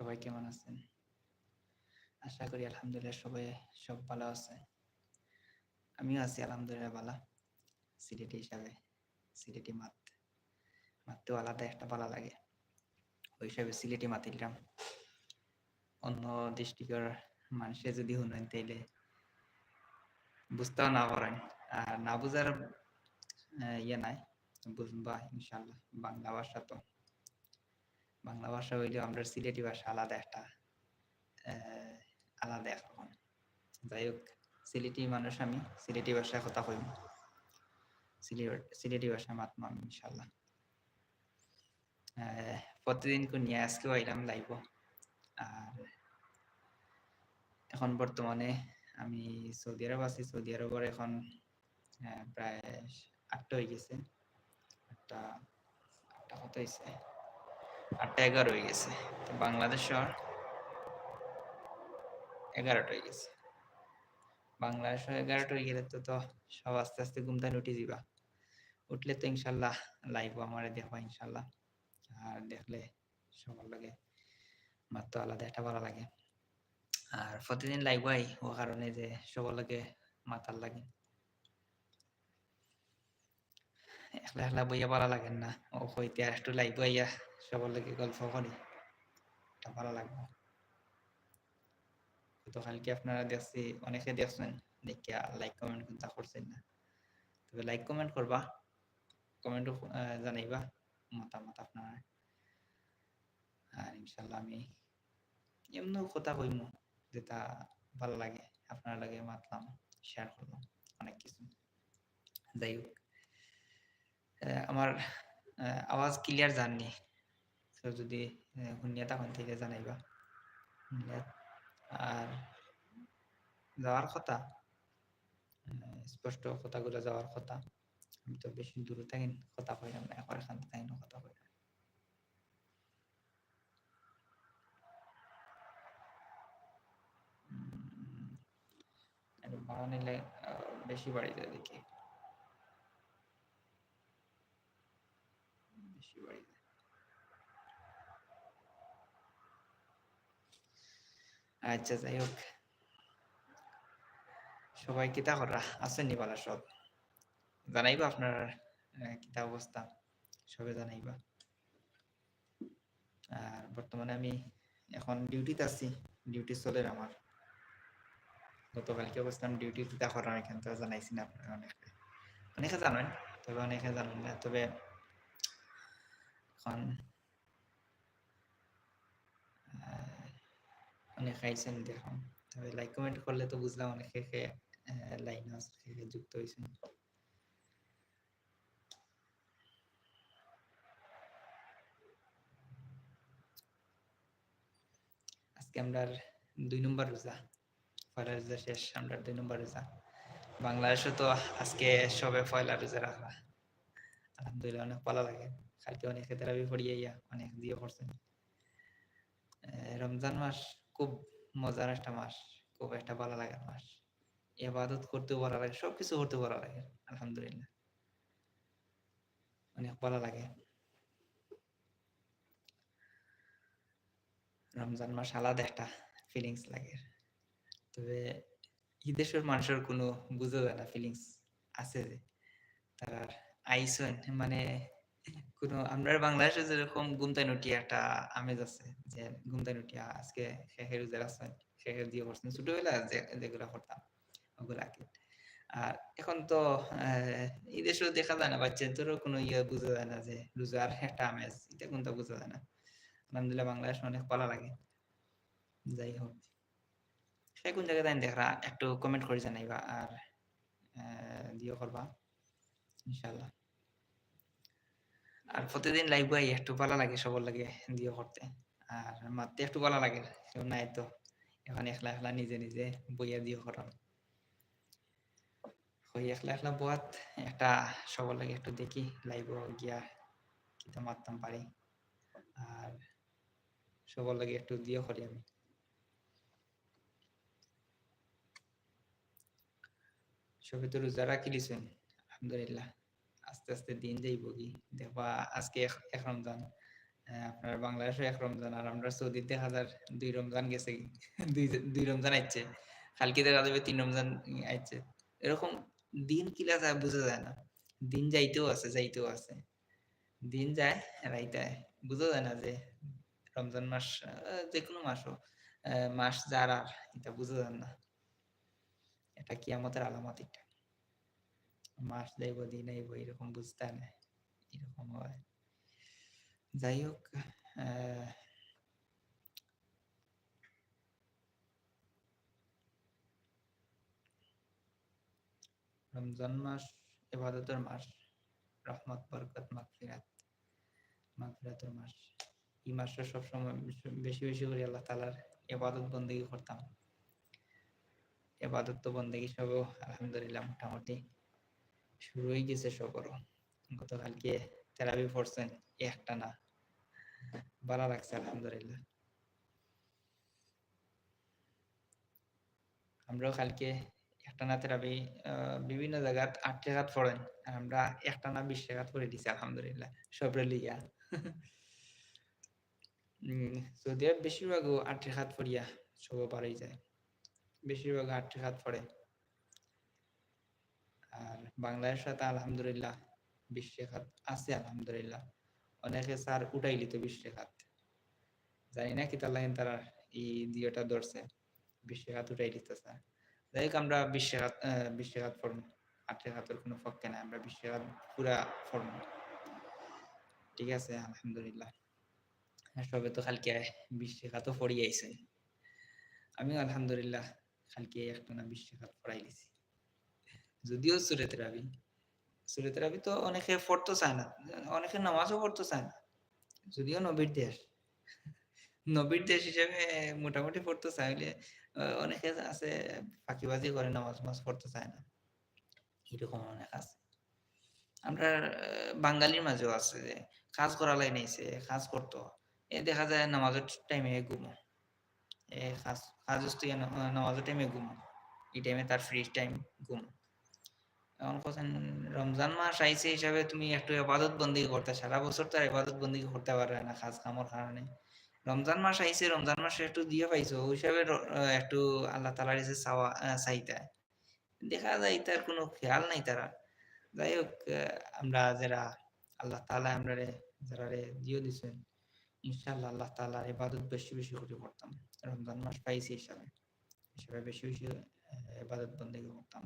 সবাই কেমন আছেন? আশা করি আলহামদুলিল্লাহ সবাই সব ভালো আছে। আমিও আছি আলহামদুলিল্লাহ ভালো। সিলেটি হিসাবে সিলেটি মাত মাততেও আলাদা একটা ভালো লাগে। ওই হিসাবে সিলেটি মাতিলাম অন্য ডিস্ট্রিক্টের মানুষে যদি শুনেন তাইলে বুঝতেও না পারেন। আর না বুঝার ইয়ে নাই। বুঝবা ইনশাল্লাহ, বাংলা ভাষা তো। বাংলা ভাষা হইলেও আমরা সিলেটি ভাষা আলাদা একটা আলাদা একরকম যাই হোক, সিলেটি মানুষ আমি, সিলেটি ভাষায় কথা কইব। সিলেটি ভাষা মাতম আমি ইনশাল্লাহ প্রতিদিন কোন নিয়ে আজকেও আইলাম লাইব আর এখন বর্তমানে আমি সৌদি আরব আছি, সৌদি আরবের এখন প্রায় আটটা হয়ে গেছে। আটটা আটটা কত হয়েছে আটটা এগারো হয়ে গেছে। বাংলাদেশ এগারোটা হয়ে গেছে। বাংলাদেশ এগারোটা হয়ে গেলে তো তো সব আস্তে আস্তে ঘুমতান উঠে যাবা উঠলে তো ইনশাল্লাহ লাইভ আমার দেখবা ইনশাল্লাহ। আর দেখলে সবার লাগে মাত্র আলাদা একটা ভালো লাগে। আর প্রতিদিন লাইভ হয়, ও কারণে যে সবার লাগে মাতার লাগে। একলা একলা বইয়া ভালো লাগেন না। ও হইতে আর একটু লাইভ হইয়া সবার লাগে গল্প করি? ভালো লাগবে। তো কালকে আপনারা দেখছি, অনেকে দেখছেন দেখিয়া লাইক কমেন্ট কিন্তু করছেন না। তবে লাইক কমেন্ট করবা কমেন্টও জানাইবা, মতামত আপনারা। আর ইনশাল্লাহ আমি এমনও কথা কইমু, যেটা ভালো লাগে, আপনার লাগে মাতলাম শেয়ার করলাম, অনেক কিছু। যাই হোক আমার আওয়াজ ক্লিয়ার জাননি যদি শুনিয়া তখন থেকে জানাইবা। আর যাওয়ার কথা স্পষ্ট কথাগুলো যাওয়ার কথা। আমি তো বেশি দূরে থাকি কথা কইলাম না এখন এখান থেকে কথা কইলাম বেশি বাড়ি যায় দেখি বেশি বাড়ি যায় আচ্ছা যাই হোক। সবাই কিতা করা আসেননি বলা সব। জানাইবা আপনার কিতা অবস্থা? সবে জানাইবা। আর বর্তমানে আমি এখন ডিউটিতে আছি, ডিউটি চলে আমার। গতকালকে অবস্থান ডিউটি দিতে করার এখান থেকে জানাইছি না আপনারা অনেকে অনেকে জানেন, তবে অনেকে জানেন না, তবে এখন অনেকে আইসেন দেখুন তবে লাইক কমেন্ট করলে তো বুঝলাম অনেকে লাইন যুক্ত হয়েছেন। আজকে আমরা দুই নম্বর রোজা পয়লা রোজা শেষ, আমরা দুই নম্বর রোজা। বাংলাদেশে তো আজকে সবে পয়লা রোজা রাখা আলহামদুলিল্লাহ অনেক ভালো লাগে। কালকে অনেকে তেরাবি পড়িয়ে ইয়া অনেক দিয়ে করছেন রমজান মাস খুব মজার একটা মাস, খুব একটা ভালো লাগার মাস। এবাদত করতেও ভালো লাগে, সবকিছু করতে ভালো লাগে, আলহামদুলিল্লাহ। অনেক ভালো লাগে। রমজান মাস আলাদা একটা ফিলিংস লাগে। তবে দেশের মানুষের কোনো বুঝা যায় না ফিলিংস আছে যে, তারা আইসন মানে কোনো, আমরা বাংলাদেশে যেরকম গুমতাই একটা আমেজ আছে যে গুমতাই আজকে দিয়ে ছোটবেলা যেগুলো করতাম কি আর এখন তো দেখা যায় না কোনো ইয়ে বোঝা যায় না যে রোজার একটা আমেজ, এটা কোনটা বোঝা যায় না। আলহামদুলিল্লাহ বাংলাদেশ অনেক ভালো লাগে। যাই হোক। সে কোন জায়গায় দেখা, একটু কমেন্ট করে জানাইবা আর দিও করবা ইনশাল্লাহ আর প্রতিদিন লাইভ আই একটু ভালো লাগে সবার লাগে দিও করতে। আর মারতে একটু ভালো লাগে নাই তো। এখন একলা একলা নিজে নিজে বইয়া দিও করার ওই একলা একলা বোয়াত একটা সবার লাগে, একটু দেখি লাইভ গিয়া কিতা মারতাম পারি। আর সবার লাগে একটু দিও করি আমি। সবে তো রোজা রাখি দিছেন? আলহামদুলিল্লাহ। আস্তে আস্তে দিন যাইব কি দেখবা আজকে এক রমজান হ্যাঁ, আপনার বাংলাদেশে এক রমজান আর আমরা সৌদিতে হাজার দুই রমজান গেছে দুই রমজান আইছে কালকে দেখা যাবে তিন রমজান আইছে এরকম দিন কিলা যায় বোঝা যায় না দিন যাইতেও আছে যাইতেও আছে দিন যায় রাইতে বোঝা যায় না যে রমজান মাস যে কোনো মাসও মাস যার আর এটা বোঝা যায় না এটা কিয়ামতের আলামত এটা। মাস যাইব দিন আইব এরকম বুঝতে না, এরকম হয়। যাই হোক রমজান মাস এবাদতের মাস, রহমত, বরকত, মাগফিরাত, মাগফিরাতের মাস। এই মাসটা সবসময় বেশি বেশি করে আল্লাহ তালার এবাদত বন্দেগি করতাম। এবাদত তো বন্দেগি সবও, আলহামদুলিল্লাহ মোটামুটি। শুরু হয়ে গেছে সবরও গতকালকে তেরাবি পড়ছেন একটা না। ভালো লাগছে, আলহামদুলিল্লাহ। আমরাও কালকে একটা না তেরাবি বিভিন্ন জায়গাত আট টাকাত পড়েন, আর আমরা একটা না বিশ টাকাত করে দিছি, আলহামদুলিল্লাহ, সবরে লিয়া আরব বেশিরভাগও আট টাকাত পড়িয়া সব পারেই যায় বেশিরভাগ আট টাকাত পড়ে। আর বাংলাদেশ সাথে আলহামদুলিল্লাহ বিশ টাকাত আছে আলহামদুলিল্লাহ। অনেকে স্যার উঠাইলি তো বিশ টাকাত জানি না কি তাল্লাহ তারা এই দিয়েটা ধরছে। বিশ টাকাত উঠাই দিতে স্যার। যাই হোক আমরা বিশ টাকাত আহ, বিশ টাকাত পড়ব আট টাকাতের কোনো পক্ষে নাই। আমরা বিশ টাকাত পুরা পড়ব ঠিক আছে আলহামদুলিল্লাহ। সবে তো কালকে বিশ টাকা তো পড়ি আইছে আমি আলহামদুলিল্লাহ কালকে একটা না বিশ টাকা পড়াই দিছি। যদিও সুরেত রাবি সুরেত রাবি তো অনেকে পড়তে চায় না অনেকে নামাজও পড়তে চায় না। যদিও নবীর দেশ। নবীর দেশ হিসেবে মোটামুটি পড়তে চাইলে আহ, অনেকে আছে ফাঁকিবাজি করে নামাজ মাস পড়তে চায় না। এরকম অনেক আছে। আমরা বাঙালির মাঝেও আছে যে কাজ করা লাই নিছে কাজ করতো। এ দেখা যায় নামাজের টাইমে ঘুমো। এ কাজ কাজ নামাজের টাইমে ঘুমো। এই টাইমে তার ফ্রি টাইম ঘুম। এখন কথা রমজান মাস আইছে হিসাবে তুমি একটু ইবাদত বন্দি করতে, সারা বছর তো আর ইবাদত বন্দি করতে পারবে না কাজ কামর কারণে। রমজান মাস আইছে রমজান মাসে একটু দিয়ে পাইছো, ওই হিসাবে একটু আল্লাহ তালার কাছে চাওয়া দেখা যায় তার কোনো খেয়াল নাই তারা। যাই হোক আমরা যারা আল্লাহ তালা আমরা যারা রে দিয়ে দিছেন, ইনশাআল্লাহ আল্লাহ তালার ইবাদত বেশি বেশি করে করতাম। রমজান মাস পাইছি হিসাবে হিসাবে বেশি বেশি ইবাদত বন্দি করতাম।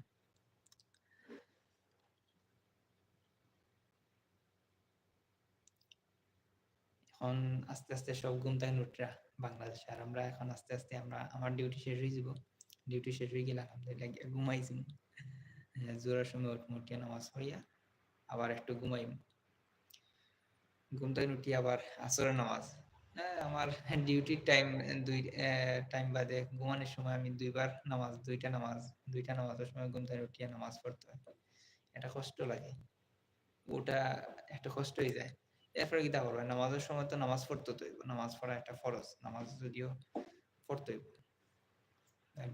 এখন আস্তে আস্তে সব থেকে উঠরা বাংলাদেশে। আর আমরা এখন আস্তে আস্তে আমরা আমার ডিউটি শেষ হয়ে যাব। ডিউটি শেষ হয়ে গেলে আলহামদুলিল্লাহ ঘুমাইছি। হ্যাঁ, জোরের সময় উঠমু উঠিয়া নামাজ পড়িয়া আবার একটু ঘুমাইম। ঘুম থেকে উঠি আবার আসরের নামাজ। হ্যাঁ, আমার ডিউটির টাইম দুই টাইম বাদে ঘুমানোর সময় আমি দুইবার নামাজ দুইটা নামাজ দুইটা নামাজের সময় ঘুম থেকে নামাজ পড়তে হয়। এটা কষ্ট লাগে। ওটা একটা কষ্ট হয়ে যায়। এরপরে কি তা করবে নামাজের সময় তো নামাজ পড়তে হইব। নামাজ পড়া একটা ফরজ। নামাজ যদিও পড়তে হইব।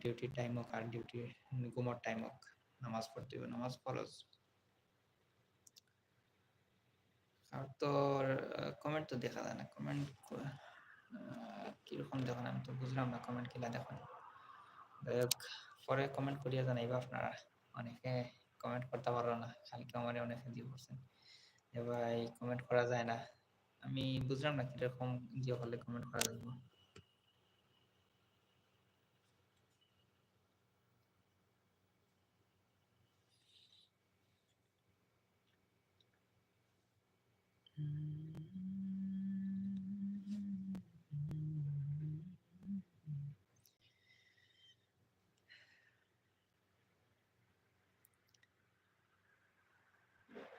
ডিউটির টাইম হোক, আর ডিউটির ঘুমার টাইম হোক, নামাজ পড়তে হইব। নামাজ ফরজ। আর তো কমেন্ট তো দেখা যায় না। কমেন্ট কীরকম দেখেন? আমি তো বুঝলাম না কমেন্ট কিলা দেখেন। পরে কমেন্ট করিয়া জানাইবা আপনারা। অনেকে কমেন্ট করতে পারো না। কালকে আমার অনেকে দিয়ে যে ভাই কমেন্ট করা যায় না। আমি বুঝলাম না কীরকম দিয়ে হলে কমেন্ট করা যাবে।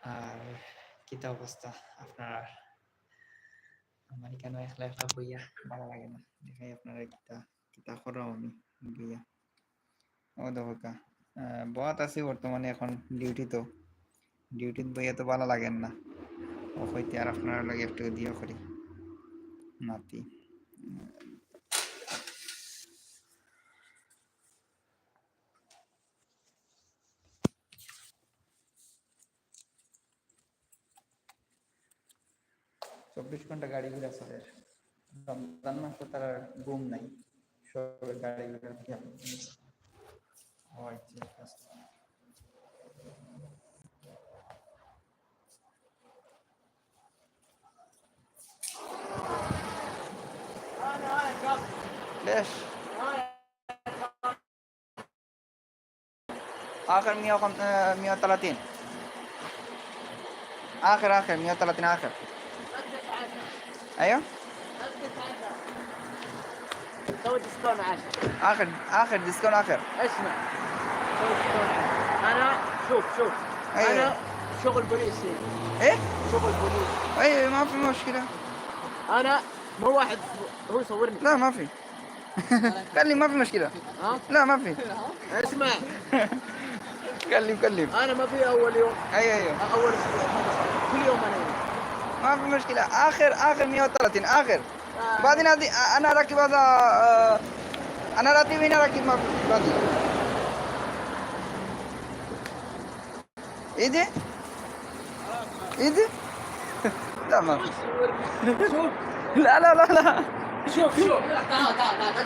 আর কিতা অবস্থা? আপনার আমার কেন একলা একলা বইয়া ভালো লাগে না? দেখাই আপনারা কিতা কিতা করো আমি বইয়া ও দোকা বত আছি বর্তমানে এখন ডিউটি তো। ডিউটিত বইয়া তো ভালো লাগেন না। ও হইতে আর আপনার লাগে একটু দিয়া করি। নাতি সব চব্বিশ ঘন্টা গাড়ি ঘোড়া চলে রমজান মাস তো তার আর ঘুম নাই সব গাড়ি ঘোড়া দিয়ে হয় যে কাজটা। ليش؟ آخر 130 آخر آخر 130 آخر أيوه. سوي ديسكون 10 آخر آخر ديسكون آخر. اسمع سوي ديسكون 10 أنا شوف شوف أيوة. أنا شغل بوليس إيه؟ شغل أيوه ما في مشكلة. أنا مو واحد هو يصورني لا ما في. قال لي ما في مشكلة. ها لا ما في. اسمع كلم كلم. أنا ما في أول يوم. أيوه أيوه. أول أسبوع كل يوم أنا. ما في مشكلة آخر آخر 130 آخر. آه. بعدين هذه أنا راكب هذا آه، أنا راكب هنا راكب ما في راضي إيه دي؟ إيه دي؟ لا ما لا لا لا لا. شوف شوف. تعال تعال تعال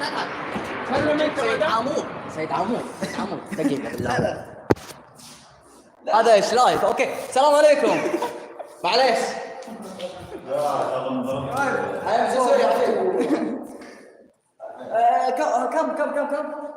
تعال انت سيد عمود سيد عمود سيد عمود دقيقة بالله هذا إيش لايف أوكي السلام عليكم. معليش. Hayır, bir şey söyle. Come, come, come, come.